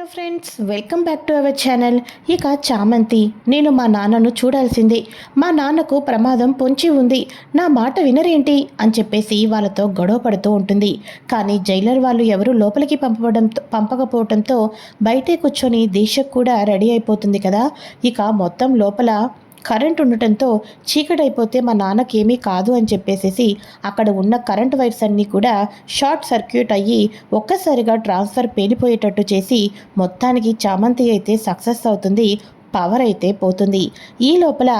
Hello friends welcome back to our channel. ఇక చామంతి నేను మా నాన్నను చూడాల్సింది. మా నాన్నకు ప్రమాదం పొంచి ఉంది. నా మాట వినరేంటి? అని చెప్పేసి వాళ్ళతో గొడవ పడుతూ ఉంటుంది. కానీ జైలర్ వాళ్ళు ఎవరు లోపలికి పంపడంతో పంపకపోవడంతో బయటే కూర్చొని దీక్షకు కూడా రెడీ అయిపోతుంది కదా. ఇక మొత్తం లోపల కరెంట్ ఉండటంతో చీకటైపోతే మా నాన్నకేమీ కాదు అని చెప్పేసేసి అక్కడ ఉన్న కరెంట్ వైర్స్ అన్నీ కూడా షార్ట్ సర్క్యూట్ అయ్యి ఒక్కసారిగా ట్రాన్స్ఫర్ పేలిపోయేటట్టు చేసి మొత్తానికి చామంతి అయితే సక్సెస్ అవుతుంది పవర్ అయితే పోతుంది. ఈ లోపల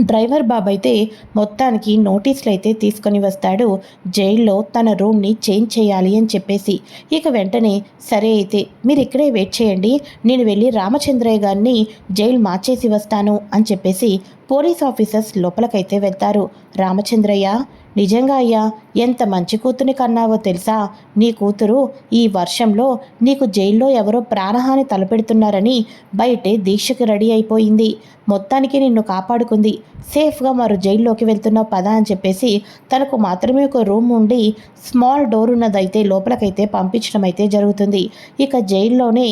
డ్రైవర్ బాబు అయితే మొత్తానికి నోటీసులు అయితే తీసుకొని వస్తాడు. జైల్లో తన రూమ్ని చేంజ్ చేయాలి అని చెప్పేసి. ఇక వెంటనే సరే అయితే మీరు ఇక్కడే వెయిట్ చేయండి. నేను వెళ్ళి రామచంద్రయ్య గారిని జైలు మార్చేసి వస్తాను అని చెప్పేసి పోలీస్ ఆఫీసర్స్ లోపలకైతే వెళ్తారు. రామచంద్రయ్య నిజంగా అయ్యా ఎంత మంచి కూతుని కన్నావో తెలుసా? నీ కూతురు ఈ వర్షంలో నీకు జైల్లో ఎవరో ప్రాణహాని తలపెడుతున్నారని బయటే దీక్షకి రెడీ అయిపోయింది. మొత్తానికి నిన్ను కాపాడుకుంది. సేఫ్గా మరో జైల్లోకి వెళ్తున్నావు పదా అని చెప్పేసి తనకు మాత్రమే ఒక రూమ్ ఉండి స్మాల్ డోర్ ఉన్నదైతే లోపలికైతే పంపించడం అయితే జరుగుతుంది. ఇక జైల్లోనే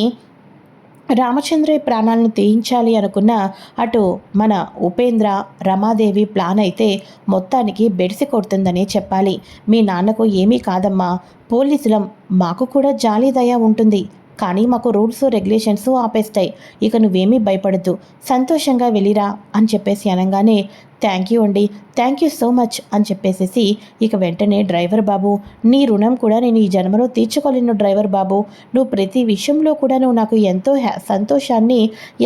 రామచంద్రయ్య ప్రాణాలను తీయించాలి అనుకున్న అటు మన ఉపేంద్ర రమాదేవి ప్లాన్ అయితే మొత్తానికి బెడిసి కొడుతుందనే చెప్పాలి. మీ నాన్నకు ఏమీ కాదమ్మా. పోలీసులం మాకు కూడా జాలి దయ ఉంటుంది. కానీ మాకు రూల్స్ రెగ్యులేషన్స్ ఆపేస్తాయి. ఇక నువ్వేమీ భయపడద్దు. సంతోషంగా వెళ్ళిరా అని చెప్పేసి అనగానే థ్యాంక్ యూ అండి. థ్యాంక్ యూ సో మచ్ అని చెప్పేసేసి ఇక వెంటనే డ్రైవర్ బాబు నీ రుణం కూడా నేను ఈ జన్మలో తీర్చుకోలేను డ్రైవర్ బాబు. నువ్వు ప్రతి విషయంలో కూడా నువ్వు నాకు ఎంతో హ్యా సంతోషాన్ని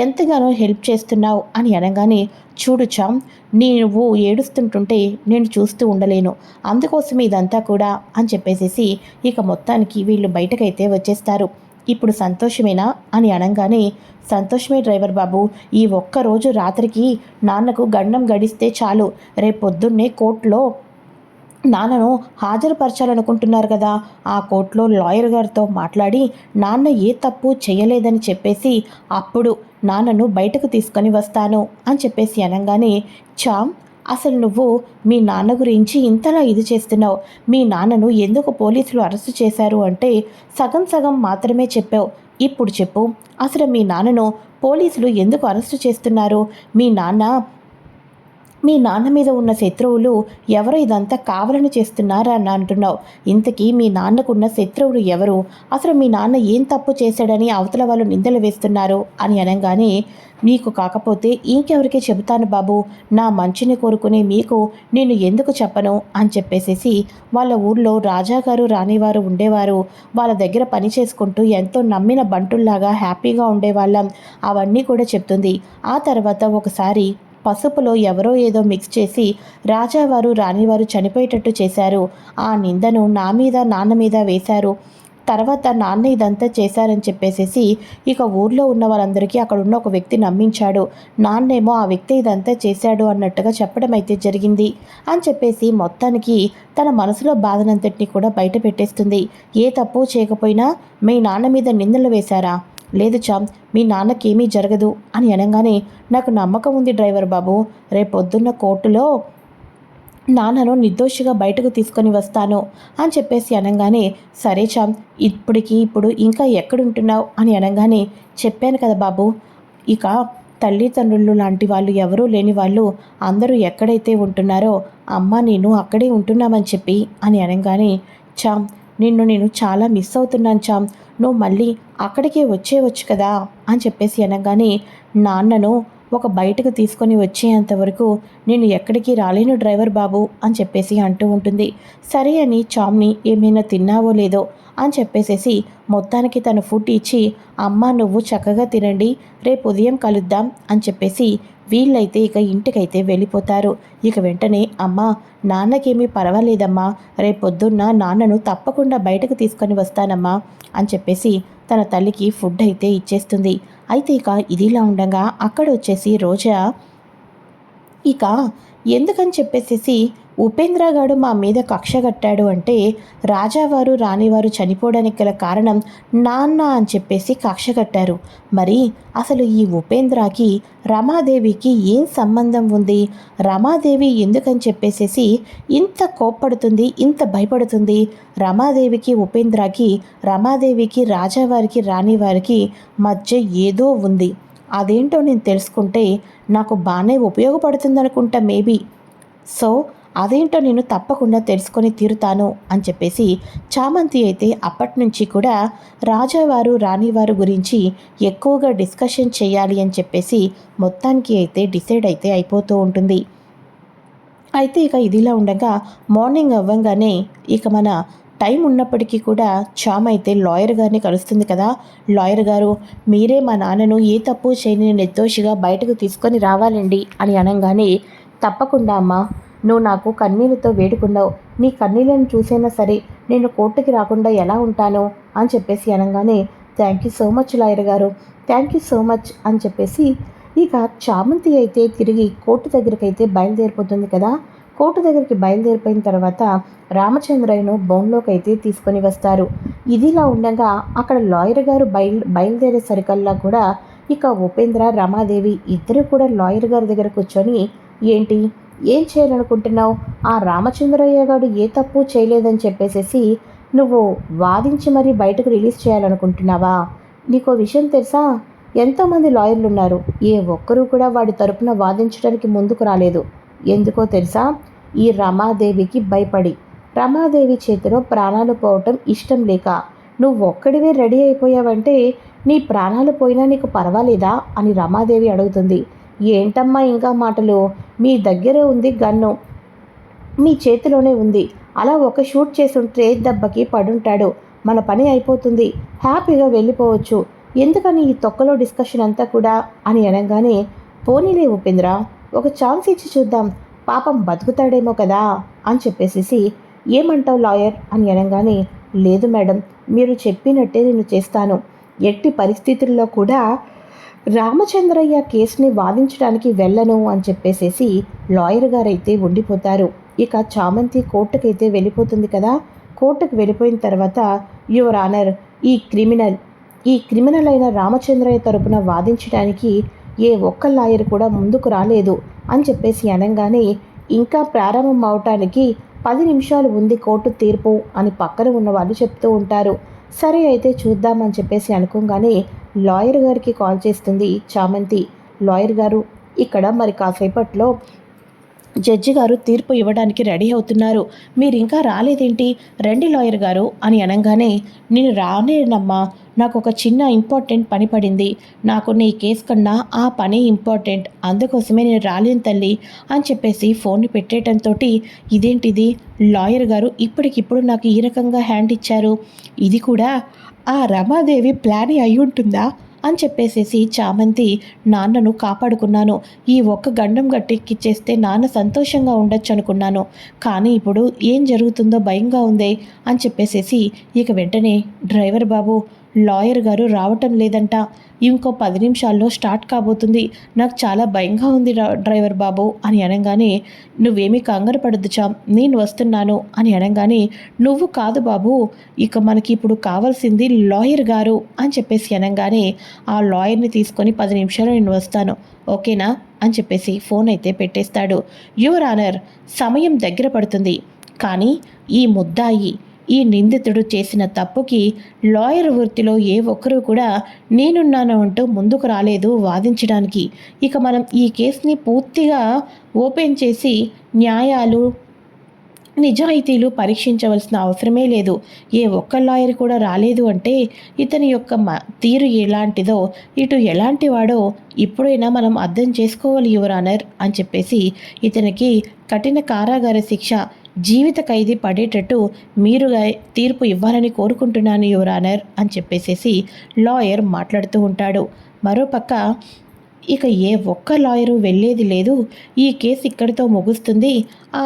ఎంతగానో హెల్ప్ చేస్తున్నావు అని అనగానే చూడు చామ్ నీ నువ్వు ఏడుస్తుంటుంటే నేను చూస్తూ ఉండలేను. అందుకోసం ఇదంతా కూడా అని చెప్పేసేసి ఇక మొత్తానికి వీళ్ళు బయటకైతే వచ్చేస్తారు. ఇప్పుడు సంతోషమేనా అని అనగానే సంతోషమే డ్రైవర్ బాబు ఈ ఒక్క రోజు రాత్రికి నాన్నకు గండం గడిస్తే చాలు. రేపొద్దున్నే కోర్టులో నాన్నను హాజరుపరచాలనుకుంటున్నారు కదా. ఆ కోర్టులో లాయర్ గారితో మాట్లాడి నాన్న ఏ తప్పు చేయలేదని చెప్పేసి అప్పుడు నాన్నను బయటకు తీసుకొని వస్తాను అని చెప్పేసి అనగానే చామ్ అసలు నువ్వు మీ నాన్న గురించి ఇంతలా ఇది చేస్తున్నావు? మీ నాన్నను ఎందుకు పోలీసులు అరెస్టు చేశారు అంటే సగం సగం మాత్రమే చెప్పావు. ఇప్పుడు చెప్పు. అసలు మీ నాన్నను పోలీసులు ఎందుకు అరెస్టు చేస్తున్నారు? మీ నాన్న మీ నాన్న మీద ఉన్న శత్రువులు ఎవరు ఇదంతా కావాలని చేస్తున్నారా అని అంటున్నావు. ఇంతకీ మీ నాన్నకున్న శత్రువులు ఎవరు? అసలు మీ నాన్న ఏం తప్పు చేశాడని అవతల వాళ్ళు నిందలు వేస్తున్నారు అని అనగానే మీకు కాకపోతే ఇంకెవరికి చెబుతాను బాబు. నా మంచిని కోరుకునే మీకు నేను ఎందుకు చెప్పను? అని చెప్పేసేసి వాళ్ళ ఊర్లో రాజాగారు రానివారు ఉండేవారు. వాళ్ళ దగ్గర పని చేసుకుంటూ ఎంతో నమ్మిన బంటుల్లాగా హ్యాపీగా ఉండేవాళ్ళం. అవన్నీ కూడా చెప్తుంది. ఆ తర్వాత ఒకసారి పసుపులో ఎవరో ఏదో మిక్స్ చేసి రాజావారు రాణివారు చనిపోయేటట్టు చేశారు. ఆ నిందను నా మీద నాన్న మీద వేశారు. తర్వాత నాన్న ఇదంతా చేశారని చెప్పేసేసి ఇక ఊర్లో ఉన్న వాళ్ళందరికీ అక్కడ ఉన్న ఒక వ్యక్తి నమ్మించాడు. నాన్నేమో ఆ వ్యక్తి ఇదంతా చేశాడు అన్నట్టుగా చెప్పడం అయితే జరిగింది అని చెప్పేసి మొత్తానికి తన మనసులో బాధనంతటిని కూడా బయట పెట్టేస్తుంది. ఏ తప్పు చేయకపోయినా మీ నాన్న మీద నిందలు వేశారా? లేదు చామ్ మీ నాన్నకేమీ జరగదు అని అనగానే నాకు నమ్మకం ఉంది డ్రైవర్ బాబు. రేపొద్దున్న కోర్టులో నాన్నను నిర్దోషిగా బయటకు తీసుకొని వస్తాను అని చెప్పేసి అనగానే సరే చామ్ ఇప్పటికి ఇప్పుడు ఇంకా ఎక్కడుంటున్నావు అని అనగానే చెప్పాను కదా బాబు. ఇక తల్లిదండ్రులు లాంటి వాళ్ళు ఎవరూ లేని వాళ్ళు అందరూ ఎక్కడైతే ఉంటున్నారో అమ్మ నేను అక్కడే ఉంటున్నామని చెప్పి అని అనగానే చామ్ నిన్ను నేను చాలా మిస్ అవుతున్నాను చామ్. నువ్వు మళ్ళీ అక్కడికే వచ్చేవచ్చు కదా అని చెప్పేసి అనగానే నాన్నను ఒక బయటకు తీసుకొని వచ్చేంత వరకు నేను ఎక్కడికి రాలేను డ్రైవర్ బాబు అని చెప్పేసి అంటూ ఉంటుంది. సరే అని చామ్ని ఏమైనా తిన్నావో లేదో అని చెప్పేసేసి మొత్తానికి తన ఫుడ్ ఇచ్చి అమ్మ నువ్వు చక్కగా తినండి రేపు ఉదయం కలుద్దాం అని చెప్పేసి వీళ్ళైతే ఇక ఇంటికైతే వెళ్ళిపోతారు. ఇక వెంటనే అమ్మ నాన్నకేమీ పర్వాలేదమ్మా రేపొద్దున్న నాన్నను తప్పకుండా బయటకు తీసుకొని వస్తానమ్మా అని చెప్పేసి తన తల్లికి ఫుడ్ అయితే ఇచ్చేస్తుంది. అయితే ఇక ఇదిలా ఉండగా అక్కడ వచ్చేసి రోజా ఇక ఎందుకని చెప్పేసేసి ఉపేంద్ర గారు మా మీద కక్ష కట్టాడు అంటే రాజావారు రాణివారు చనిపోవడానికి గల కారణం నాన్న అని చెప్పేసి కక్ష కట్టారు. మరి అసలు ఈ ఉపేంద్రకి రమాదేవికి ఏం సంబంధం ఉంది? రమాదేవి ఎందుకని చెప్పేసేసి ఇంత కోప్పడుతుంది ఇంత భయపడుతుంది? రమాదేవికి ఉపేంద్రకి రమాదేవికి రాజావారికి రాణివారికి మధ్య ఏదో ఉంది. అదేంటో నేను తెలుసుకుంటే నాకు బాగానే ఉపయోగపడుతుంది అనుకుంటా మేబీ. సో అదేంటో నేను తప్పకుండా తెలుసుకొని తీరుతాను అని చెప్పేసి చామంతి అయితే అప్పటి నుంచి కూడా రాజావారు రాణివారు గురించి ఎక్కువగా డిస్కషన్ చేయాలి అని చెప్పేసి మొత్తానికి అయితే డిసైడ్ అయితే అయిపోతూ ఉంటుంది. అయితే ఇక ఇదిలా ఉండగా మార్నింగ్ అవ్వంగానే ఇక మన టైం ఉన్నప్పటికీ కూడా చామ్ అయితే లాయర్ గారిని కలుస్తుంది కదా. లాయర్ గారు మీరే మా నాన్నను ఏ తప్పు చేయని నిర్దోషిగా బయటకు తీసుకొని రావాలండి అని అనగానే తప్పకుండా అమ్మా నువ్వు నాకు కన్నీళ్ళతో వేడుకున్నావు. నీ కన్నీళ్ళను చూసైనా సరే నేను కోర్టుకి రాకుండా ఎలా ఉంటాను? అని చెప్పేసి అనగానే thank you so much lawyer గారు. థ్యాంక్ యూ సో మచ్ అని చెప్పేసి ఇక చామంతి అయితే తిరిగి కోర్టు దగ్గరికి అయితే బయలుదేరిపోతుంది కదా? కోర్టు దగ్గరికి బయలుదేరిపోయిన తర్వాత రామచంద్రయ్యను బౌన్లోకి అయితే తీసుకొని వస్తారు. ఇదిలా ఉండగా అక్కడ లాయర్ గారు బయలు బయలుదేరేసరికల్లా కూడా ఇక ఉపేంద్ర రమాదేవి ఇద్దరు కూడా లాయర్ గారి దగ్గర కూర్చొని ఏంటి? ఏం చేయాలనుకుంటున్నావు? ఆ రామచంద్రయ్య గారు ఏ తప్పు చేయలేదని చెప్పేసేసి నువ్వు వాదించి మరీ బయటకు రిలీజ్ చేయాలనుకుంటున్నావా? నీకో విషయం తెలుసా? ఎంతోమంది లాయర్లు ఉన్నారు ఏ ఒక్కరూ కూడా వాడి తరపున వాదించడానికి ముందుకు రాలేదు. ఎందుకో తెలుసా? ఈ రమాదేవికి భయపడి. రమాదేవి చేతిలో ప్రాణాలు పోవటం ఇష్టం లేక. నువ్వు ఒక్కడివే రెడీ అయిపోయావంటే నీ ప్రాణాలు పోయినా నీకు పర్వాలేదా? అని రమాదేవి అడుగుతుంది. ఏంటమ్మా ఇంకా మాటలు? మీ దగ్గరే ఉంది గన్ను. మీ చేతిలోనే ఉంది. అలా ఒక షూట్ చేసుంటే దెబ్బకి పడుంటాడు. మన పని అయిపోతుంది. హ్యాపీగా వెళ్ళిపోవచ్చు. ఎందుకని ఈ తొక్కలో డిస్కషన్ అంతా కూడా? అని అనగానే పోనీలే ఉపేంద్ర ఒక ఛాన్స్ ఇచ్చి చూద్దాం. పాపం బతుకుతాడేమో కదా? అని చెప్పేసేసి ఏమంటావు లాయర్? అని అనగానే లేదు మేడం మీరు చెప్పినట్టే నేను చేస్తాను. ఎట్టి పరిస్థితుల్లో కూడా రామచంద్రయ్య కేసుని వాదించడానికి వెళ్ళను అని చెప్పేసేసి లాయర్ గారైతే ఉండిపోతారు. ఇక చామంతి కోర్టుకైతే వెళ్ళిపోతుంది కదా. కోర్టుకు వెళ్ళిపోయిన తర్వాత యువర్ ఆనర్ ఈ క్రిమినల్ ఈ క్రిమినల్ అయిన రామచంద్రయ్య తరపున వాదించడానికి ఏ ఒక్క లాయర్ కూడా ముందుకు రాలేదు అని చెప్పేసి అనగానే ఇంకా ప్రారంభం అవటానికి పది నిమిషాలు ఉంది కోర్టు తీర్పు అని పక్కన ఉన్న వాళ్ళు చెప్తూ ఉంటారు. సరే అయితే చూద్దామని చెప్పేసి అనుకోగానే లాయర్ గారికి కాల్ చేస్తుంది చామంతి. లాయర్ గారు ఇక్కడ మరి కాసేపట్లో జడ్జి గారు తీర్పు ఇవ్వడానికి రెడీ అవుతున్నారు. మీరు ఇంకా రాలేదేంటి? రండి లాయర్ గారు అని అనగానే నేను రానేనమ్మా నాకు ఒక చిన్న ఇంపార్టెంట్ పని పడింది. నాకు నీ కేసు కన్నా ఆ పని ఇంపార్టెంట్. అందుకోసమే నేను రాలేను తల్లి అని చెప్పేసి ఫోన్ పెట్టేయటంతో ఇదేంటిది? లాయర్ గారు ఇప్పటికిప్పుడు నాకు ఈ రకంగా హ్యాండ్ ఇచ్చారు. ఇది కూడా ఆ రమాదేవి ప్లాన్ అయి ఉంటుందా? అని చెప్పేసేసి చామంతి నాన్నను కాపాడుకున్నాను. ఈ ఒక్క గండం గట్టెక్కిచ్చేస్తే నాన్న సంతోషంగా ఉండొచ్చు అనుకున్నాను కానీ ఇప్పుడు ఏం జరుగుతుందో భయంగా ఉందే అని చెప్పేసేసి ఇక వెంటనే డ్రైవర్ బాబు లాయర్ గారు రావటం లేదంట. ఇంకో పది నిమిషాల్లో స్టార్ట్ కాబోతుంది. నాకు చాలా భయంగా ఉంది డ్రైవర్ బాబు అని అనగానే నువ్వేమీ కంగారు పడద్దు చాం నేను వస్తున్నాను అని అనగానే నువ్వు కాదు బాబు ఇక మనకి ఇప్పుడు కావాల్సింది లాయర్ గారు అని చెప్పేసి అనగానే ఆ లాయర్ని తీసుకొని పది నిమిషాలు నేను వస్తాను ఓకేనా? అని చెప్పేసి ఫోన్ అయితే పెట్టేస్తాడు. యువర్ ఆనర్ సమయం దగ్గర పడుతుంది. కానీ ఈ ముద్దాయి ఈ నిందితుడు చేసిన తప్పుకి లాయర్ వృత్తిలో ఏ ఒక్కరూ కూడా నేనున్నాను అంటూ ముందుకు రాలేదు వాదించడానికి. ఇక మనం ఈ కేసుని పూర్తిగా ఓపెన్ చేసి న్యాయాలు నిజాయితీలు పరీక్షించవలసిన అవసరమే లేదు. ఏ ఒక్క లాయర్ కూడా రాలేదు అంటే ఇతని యొక్క తీరు ఎలాంటిదో ఇటు ఎలాంటి వాడో ఇప్పుడైనా మనం అర్థం చేసుకోవాలి యువర్ ఆనర్ అని చెప్పేసి ఇతనికి కఠిన కారాగార శిక్ష జీవిత ఖైదీ పడేటట్టు మీరు తీర్పు ఇవ్వాలని కోరుకుంటున్నాను యువర్ ఆనర్ అని చెప్పేసేసి లాయర్ మాట్లాడుతూ ఉంటాడు. మరోపక్క ఇక ఏ ఒక్క లాయరు వెళ్ళేది లేదు. ఈ కేసు ఇక్కడితో ముగుస్తుంది. ఆ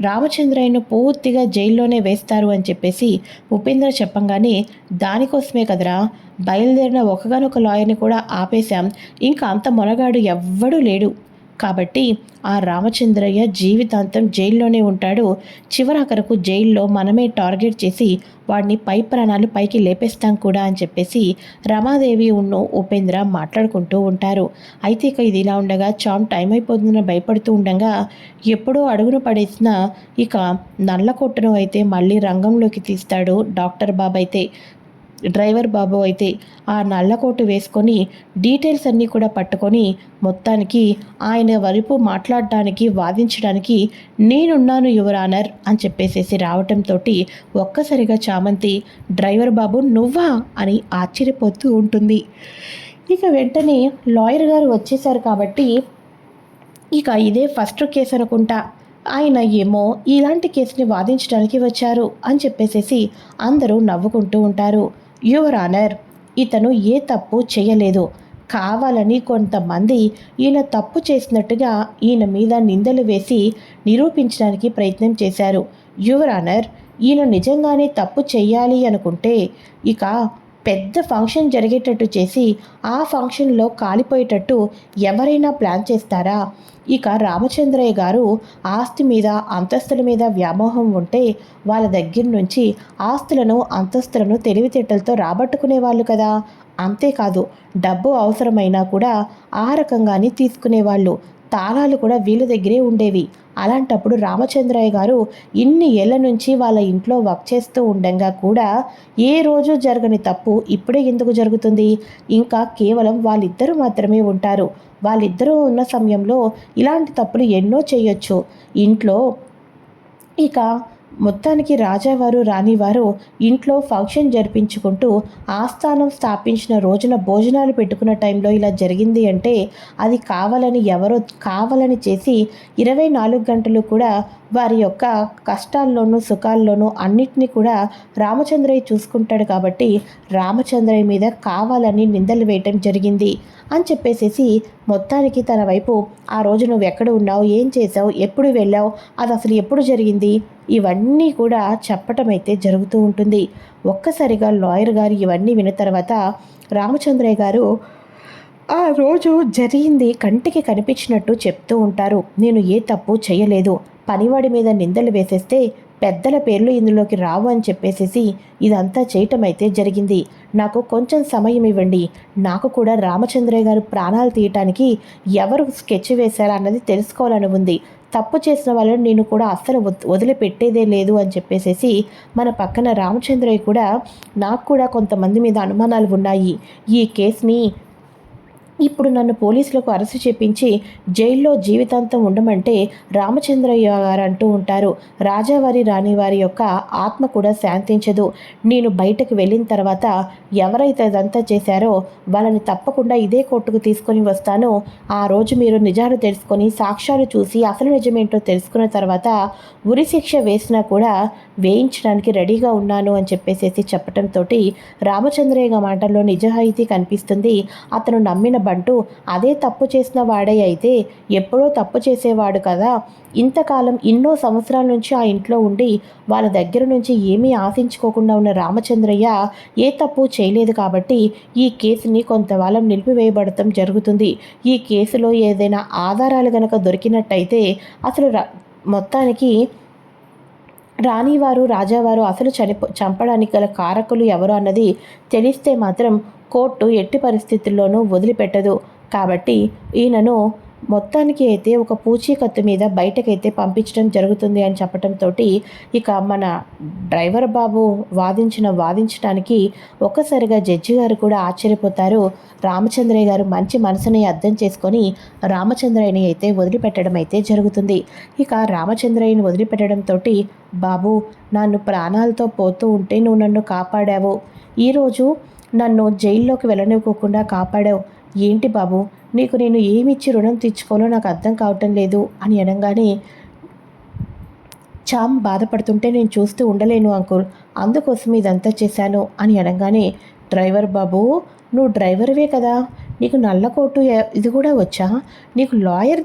రామచంద్రయ్యను పూర్తిగా జైల్లోనే వేస్తారు అని చెప్పేసి ఉపేంద్ర చెప్పంగానే దానికోసమే కదరా బయలుదేరిన ఒకగానొక లాయర్ని కూడా ఆపేశాం. ఇంకా అంత మొనగాడు ఎవ్వడూ లేడు. కాబట్టి ఆ రామచంద్రయ్య జీవితాంతం జైల్లోనే ఉంటాడు. చివరాఖరకు జైల్లో మనమే టార్గెట్ చేసి వాడిని పై ప్రాణాలు పైకి లేపేస్తాం కూడా అని చెప్పేసి రమాదేవి ఉన్ను ఉపేంద్ర మాట్లాడుకుంటూ ఉంటారు. అయితే ఇక ఇది ఇలా ఉండగా చామ్ టైం అయిపోతుందని భయపడుతూ ఉండగా ఎప్పుడో అడుగున పడేసిన ఇక నల్ల కొట్టను అయితే మళ్ళీ రంగంలోకి తీస్తాడు డాక్టర్ బాబు అయితే. డ్రైవర్ బాబు అయితే ఆ నల్లకోటు వేసుకొని డీటెయిల్స్ అన్నీ కూడా పట్టుకొని మొత్తానికి ఆయన వైపు మాట్లాడడానికి వాదించడానికి నేనున్నాను యువర్ ఆనర్ అని చెప్పేసేసి రావటంతో ఒక్కసారిగా చామంతి డ్రైవర్ బాబు నువ్వా? అని ఆశ్చర్యపోతూ ఉంటుంది. ఇక వెంటనే లాయర్ గారు వచ్చేసారు కాబట్టి ఇక ఇదే ఫస్ట్ కేసు అనుకుంటా. ఆయన ఏమో ఇలాంటి కేసుని వాదించడానికి వచ్చారు అని చెప్పేసేసి అందరూ నవ్వుకుంటూ ఉంటారు. యువర్ ఆనర్ ఇతను ఏ తప్పు చేయలేదు. కావాలని కొంతమంది ఈయన తప్పు చేసినట్టుగా ఈయన మీద నిందలు వేసి నిరూపించడానికి ప్రయత్నం చేశారు. యువర్ ఆనర్ ఈయన నిజంగానే తప్పు చేయాలి అనుకుంటే ఇక పెద్ద ఫంక్షన్ జరిగేటట్టు చేసి ఆ ఫంక్షన్లో కాలిపోయేటట్టు ఎవరైనా ప్లాన్ చేస్తారా? ఇక రామచంద్రయ్య గారు ఆస్తి మీద అంతస్తుల మీద వ్యామోహం ఉంటే వాళ్ళ దగ్గర నుంచి ఆస్తులను అంతస్తులను తెలివితేటలతో రాబట్టుకునే వాళ్ళు కదా? అంతేకాదు డబ్బు అవసరమైనా కూడా ఆ రకంగానే తీసుకునేవాళ్ళు. తాళాలు కూడా వీళ్ళ దగ్గరే ఉండేవి. అలాంటప్పుడు రామచంద్రయ్య గారు ఇన్ని ఏళ్ళ నుంచి వాళ్ళ ఇంట్లో వర్క్ చేస్తూ ఉండంగా కూడా ఏ రోజు జరగని తప్పు ఇప్పుడే ఎందుకు జరుగుతుంది? ఇంకా కేవలం వాళ్ళిద్దరూ మాత్రమే ఉంటారు. వాళ్ళిద్దరూ ఉన్న సమయంలో ఇలాంటి తప్పులు ఎన్నో చేయొచ్చు. ఇంట్లో ఇక మొత్తానికి రాజావారు రాణివారు ఇంట్లో ఫంక్షన్ జరిపించుకుంటూ ఆస్థానం స్థాపించిన రోజున భోజనాలు పెట్టుకున్న టైంలో ఇలా జరిగింది అంటే అది కావాలని ఎవరో కావాలని చేసి ఇరవై నాలుగు గంటలు కూడా వారి యొక్క కష్టాల్లోనూ సుఖాల్లోనూ అన్నిటినీ కూడా రామచంద్రయ్య చూసుకుంటాడు కాబట్టి రామచంద్రయ్య మీద కావాలని నిందలు వేయటం జరిగింది అని చెప్పేసేసి మొత్తానికి తన వైపు ఆ రోజు నువ్వు ఎక్కడ ఉన్నావు? ఏం చేసావు ఎప్పుడు వెళ్ళావు? అది అసలు ఎప్పుడు జరిగింది? ఇవన్నీ కూడా చెప్పటం అయితే జరుగుతూ ఉంటుంది. ఒక్కసారిగా లాయర్ గారు ఇవన్నీ విన్న తర్వాత రామచంద్రయ్య గారు ఆ రోజు జరిగింది కంటికి కనిపించినట్టు చెప్తూ ఉంటారు. నేను ఏ తప్పు చేయలేదు. పనివాడి మీద నిందలు వేసేస్తే పెద్దల పేర్లు ఇందులోకి రావు అని చెప్పేసేసి ఇదంతా చేయటం అయితే జరిగింది. నాకు కొంచెం సమయం ఇవ్వండి. నాకు కూడా రామచంద్రయ్య గారు ప్రాణాలు తీయటానికి ఎవరు స్కెచ్ వేశారా అన్నది తెలుసుకోవాలని ఉంది. తప్పు చేసిన వాళ్ళని నేను కూడా అస్సలు వదిలిపెట్టేదే లేదు అని చెప్పేసేసి మన పక్కన రామచంద్రయ్య కూడా నాకు కూడా కొంతమంది మీద అనుమానాలు ఉన్నాయి. ఈ కేసుని ఇప్పుడు నన్ను పోలీసులకు అరెస్టు చేపించి జైల్లో జీవితాంతం ఉండమంటే రామచంద్రయ్య గారు అంటూ ఉంటారు. రాజావారి రాణివారి యొక్క ఆత్మ కూడా శాంతించదు. నేను బయటకు వెళ్ళిన తర్వాత ఎవరైతే అదంతా చేశారో వాళ్ళని తప్పకుండా ఇదే కోర్టుకు తీసుకొని వస్తాను. ఆ రోజు మీరు నిజాలు తెలుసుకొని సాక్ష్యాలు చూసి అసలు నిజమేంటో తెలుసుకున్న తర్వాత ఉరి శిక్ష వేసినా కూడా వేయించడానికి రెడీగా ఉన్నాను అని చెప్పేసేసి చెప్పడంతో రామచంద్రయ్య మాటల్లో నిజాయితీ కనిపిస్తుంది. అతను నమ్మిన బంటూ అదే తప్పు చేసిన వాడే అయితే ఎప్పుడో తప్పు చేసేవాడు కదా. ఇంతకాలం ఎన్నో సంవత్సరాల నుంచి ఆ ఇంట్లో ఉండి వాళ్ళ దగ్గర నుంచి ఏమీ ఆశించుకోకుండా ఉన్న రామచంద్రయ్య ఏ తప్పు చేయలేదు కాబట్టి ఈ కేసుని కొంతకాలం నిలిపివేయబడటం జరుగుతుంది. ఈ కేసులో ఏదైనా ఆధారాలు గనక దొరికినట్టయితే అసలు మొత్తానికి రాణివారు రాజావారు అసలు చనిపో చంపడానికి గల కారకులు ఎవరు అన్నది తెలిస్తే మాత్రం కోర్టు ఎట్టి పరిస్థితుల్లోనూ వదిలిపెట్టదు. కాబట్టి ఈయనను మొత్తానికి అయితే ఒక పూచీకత్తు మీద బయటకైతే పంపించడం జరుగుతుంది అని చెప్పడంతో ఇక మన డ్రైవర్ బాబు వాదించిన వాదించడానికి ఒక్కసారిగా జడ్జి గారు కూడా ఆశ్చర్యపోతారు. రామచంద్రయ్య గారు మంచి మనసుని అర్థం చేసుకొని రామచంద్రయ్యని అయితే వదిలిపెట్టడం అయితే జరుగుతుంది. ఇక రామచంద్రయ్యని వదిలిపెట్టడంతో బాబు నన్ను ప్రాణాలతో పోతూ ఉంటే నువ్వు నన్ను కాపాడావు. ఈరోజు నన్ను జైల్లోకి వెళ్ళనివ్వకుండా కాపాడావు. ఏంటి బాబు? నీకు నేను ఏమిచ్చి రుణం తెచ్చుకోనో నాకు అర్థం కావటం లేదు అని అనగానే చామ్ బాధపడుతుంటే నేను చూస్తూ ఉండలేను అంకుల్. అందుకోసం ఇదంతా చేశాను అని అనగానే డ్రైవర్ బాబు నువ్వు డ్రైవర్వే కదా? నీకు నల్లకోటు ఇది కూడా వచ్చా? నీకు లాయర్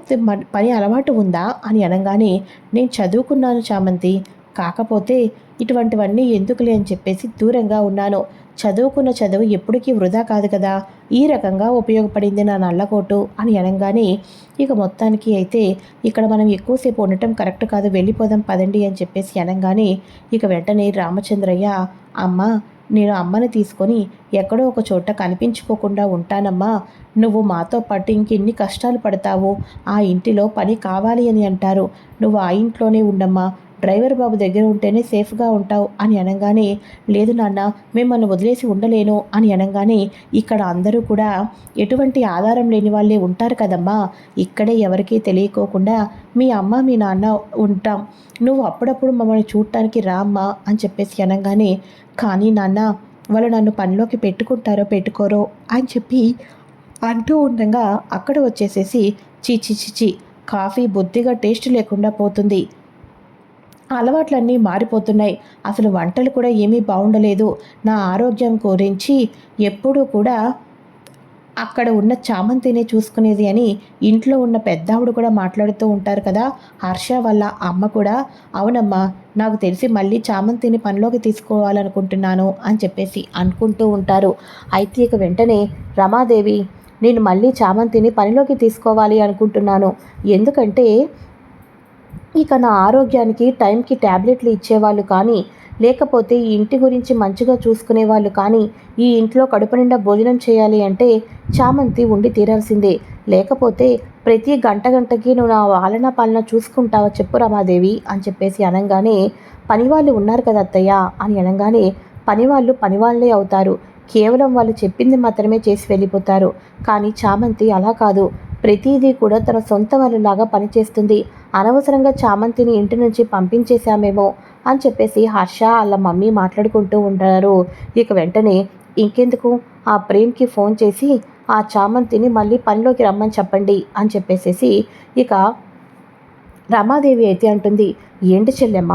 పని అలవాటు ఉందా? అని అనగానే నేను చదువుకున్నాను చామంతి. కాకపోతే ఇటువంటివన్నీ ఎందుకులే అని చెప్పేసి దూరంగా ఉన్నాను. చదువుకున్న చదువు ఎప్పటికీ వృధా కాదు కదా. ఈ రకంగా ఉపయోగపడింది నా నల్లకోటు అని అనగానే ఇక మొత్తానికి అయితే ఇక్కడ మనం ఎక్కువసేపు ఉండటం కరెక్ట్ కాదు వెళ్ళిపోదాం పదండి అని చెప్పేసి అనగానే ఇక వెంటనే రామచంద్రయ్య అమ్మ నేను అమ్మని తీసుకొని ఎక్కడో ఒక చోట కనిపించుకోకుండా ఉంటానమ్మా. నువ్వు మాతో పాటు ఇంకెన్ని కష్టాలు పడతావు? ఆ ఇంటిలో పని కావాలి అని అంటారు. నువ్వు ఆ ఇంట్లోనే ఉండమ్మా. డ్రైవర్ బాబు దగ్గర ఉంటేనే సేఫ్గా ఉంటావు అని అనగానే లేదు నాన్న మిమ్మల్ని వదిలేసి ఉండలేను అని అనగానే ఇక్కడ అందరూ కూడా ఎటువంటి ఆధారం లేని వాళ్ళే ఉంటారు కదమ్మా. ఇక్కడే ఎవరికీ తెలియకోకుండా మీ అమ్మ మీ నాన్న ఉంటాం. నువ్వు అప్పుడప్పుడు మమ్మల్ని చూడటానికి రామ్మా అని చెప్పేసి అనగానే కానీ నాన్న వాళ్ళు నన్ను పనిలోకి పెట్టుకుంటారో పెట్టుకోరో అని చెప్పి అంటూ ఉండగా అక్కడ వచ్చేసేసి చీచి చీచి కాఫీ బుద్ధిగా టేస్ట్ లేకుండా పోతుంది. అలవాట్లన్నీ మారిపోతున్నాయి. అసలు వంటలు కూడా ఏమీ బాగుండలేదు నా ఆరోగ్యం గురించి ఎప్పుడూ కూడా అక్కడ ఉన్న చామంతినే చూసుకునేది అని ఇంట్లో ఉన్న పెద్దావిడ కూడా మాట్లాడుతూ ఉంటారు కదా. హర్ష వాళ్ళ అమ్మ కూడా అవునమ్మా నాకు తెలిసి మళ్ళీ చామంతిని పనిలోకి తీసుకోవాలనుకుంటున్నాను అని చెప్పేసి అనుకుంటూ ఉంటారు. అయితే ఇక వెంటనే రమాదేవి నేను మళ్ళీ చామంతిని పనిలోకి తీసుకోవాలి అనుకుంటున్నాను. ఎందుకంటే ఇక నా ఆరోగ్యానికి టైంకి ట్యాబ్లెట్లు ఇచ్చేవాళ్ళు కానీ లేకపోతే ఈ ఇంటి గురించి మంచిగా చూసుకునే వాళ్ళు కానీ ఈ ఇంట్లో కడుపు నిండా భోజనం చేయాలి అంటే చామంతి ఉండి తీరాల్సిందే. లేకపోతే ప్రతి గంట గంటకి నువ్వు నా వాలన పాలన చూసుకుంటావా చెప్పు రమాదేవి అని చెప్పేసి అనగానే పనివాళ్ళు ఉన్నారు కదా అత్తయ్య అని అనగానే పనివాళ్ళు పనివాళ్ళే అవుతారు. కేవలం వాళ్ళు చెప్పింది మాత్రమే చేసి వెళ్ళిపోతారు. కానీ చామంతి అలా కాదు. ప్రతిదీ కూడా తన సొంత వాళ్ళలాగా పనిచేస్తుంది. అనవసరంగా చామంతిని ఇంటి నుంచి పంపించేశామేమో అని చెప్పేసి హర్ష వాళ్ళ మమ్మీ మాట్లాడుకుంటూ ఉంటారు. ఇక వెంటనే ఇంకెందుకు? ఆ ప్రేమ్కి ఫోన్ చేసి ఆ చామంతిని మళ్ళీ పనిలోకి రమ్మని చెప్పండి అని చెప్పేసేసి ఇక రమాదేవి అయితే అంటుంది ఏంటి చెల్లెమ్మ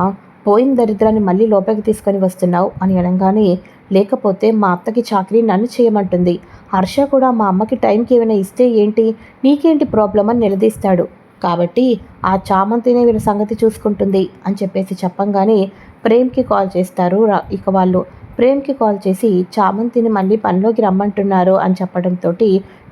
పోయిన దరిద్రాన్ని మళ్ళీ లోపలికి తీసుకొని వస్తున్నావు అని అనగానే లేకపోతే మా అత్తకి చాకరీ నన్ను చేయమంటుంది. హర్ష కూడా మా అమ్మకి టైంకి ఏమైనా ఇస్తే ఏంటి? నీకేంటి ప్రాబ్లం అని నిలదీస్తాడు. కాబట్టి ఆ చామంతినే వీళ్ళ సంగతి చూసుకుంటుంది అని చెప్పేసి చెప్పంగానే ప్రేమ్కి కాల్ చేస్తారు ఇక వాళ్ళు. ప్రేమ్కి కాల్ చేసి చామంతిని మళ్ళీ పనిలోకి రమ్మంటున్నారు అని చెప్పడంతో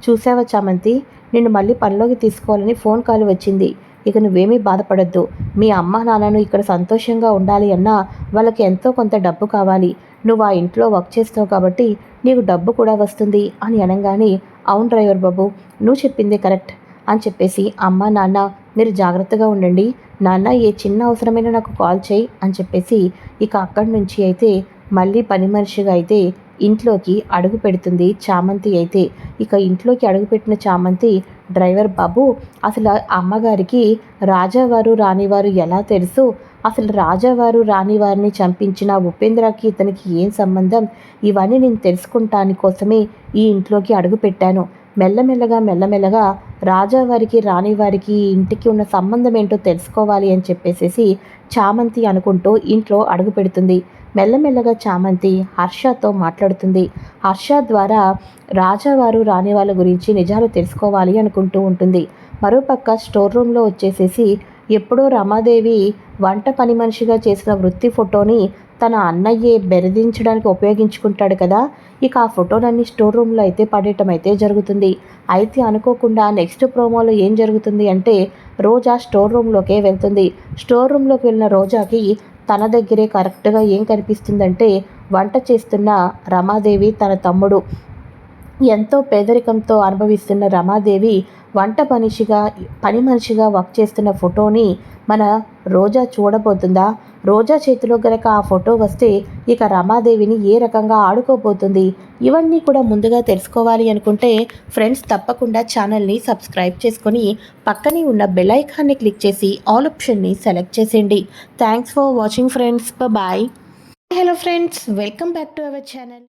చూసావా చామంతి? నిన్ను మళ్ళీ పనిలోకి తీసుకోవాలని ఫోన్ కాల్ వచ్చింది. ఇక నువ్వేమీ బాధపడద్దు. మీ అమ్మ నాన్నను ఇక్కడ సంతోషంగా ఉండాలి అన్నా వాళ్ళకి ఎంతో కొంత డబ్బు కావాలి. నువ్వు ఆ ఇంట్లో వర్క్ చేస్తావు కాబట్టి నీకు డబ్బు కూడా వస్తుంది అని అనగానే అవును డ్రైవర్ బాబు నువ్వు చెప్పింది కరెక్ట్ అని చెప్పేసి అమ్మ నాన్న మీరు జాగ్రత్తగా ఉండండి. నాన్న ఏ చిన్న అవసరమైనా నాకు కాల్ చేయి అని చెప్పేసి ఇక అక్కడి నుంచి అయితే మళ్ళీ పని మనిషిగా అయితే ఇంట్లోకి అడుగు పెడుతుంది చామంతి అయితే. ఇక ఇంట్లోకి అడుగుపెట్టిన చామంతి డ్రైవర్ బాబు అసలు అమ్మగారికి రాజావారు రానివారు ఎలా తెలుసు? అసలు రాజావారు రాణివారిని చంపించిన ఉపేంద్రకి ఇతనికి ఏం సంబంధం? ఇవన్నీ నేను తెలుసుకుంటాని కోసమే ఈ ఇంట్లోకి అడుగుపెట్టాను మెల్లమెల్లగా మెల్లమెల్లగా రాజావారికి రాణివారికి ఇంటికి ఉన్న సంబంధం ఏంటో తెలుసుకోవాలి అని చెప్పేసేసి చామంతి అనుకుంటూ ఇంట్లో అడుగు పెడుతుంది. మెల్లమెల్లగా చామంతి హర్షతో మాట్లాడుతుంది. హర్ష ద్వారా రాజావారు రాని వాళ్ళ గురించి నిజాలు తెలుసుకోవాలి అనుకుంటూ ఉంటుంది. మరోపక్క స్టోర్ రూమ్లో వచ్చేసేసి ఎప్పుడో రమాదేవి వంట పని మనిషిగా చేసిన వృత్తి ఫోటోని తన అన్నయ్యే బెరదించడానికి ఉపయోగించుకుంటాడు కదా ఇక ఆ ఫోటోలన్నీ స్టోర్ రూమ్లో అయితే పడేయటం అయితే జరుగుతుంది. అయితే అనుకోకుండా నెక్స్ట్ ప్రోమోలో ఏం జరుగుతుంది అంటే రోజా స్టోర్ రూమ్లోకే వెళ్తుంది. స్టోర్ రూమ్లోకి వెళ్ళిన రోజాకి తన దగ్గరే కరెక్ట్గా ఏం కనిపిస్తుందంటే వంట చేస్తున్న రమాదేవి తన తమ్ముడు. ఎంతో పేదరికంతో అనుభవిస్తున్న రమాదేవి వంట మనిషిగా పని మనిషిగా వర్క్ చేస్తున్న ఫోటోని మన రోజా చూడబోతుందా? రోజా చేతిలో గనక ఆ ఫోటో వస్తే ఇక రమాదేవిని ఏ రకంగా ఆడుకోబోతుంది? ఇవన్నీ కూడా ముందుగా తెలుసుకోవాలి అనుకుంటే ఫ్రెండ్స్ తప్పకుండా ఛానల్ని సబ్స్క్రైబ్ చేసుకొని పక్కనే ఉన్న బెల్ ఐకాన్ని క్లిక్ చేసి ఆల్ ఆప్షన్ని సెలెక్ట్ చేసేయండి. Thanks for watching friends. Bye hello friends welcome back to our channel.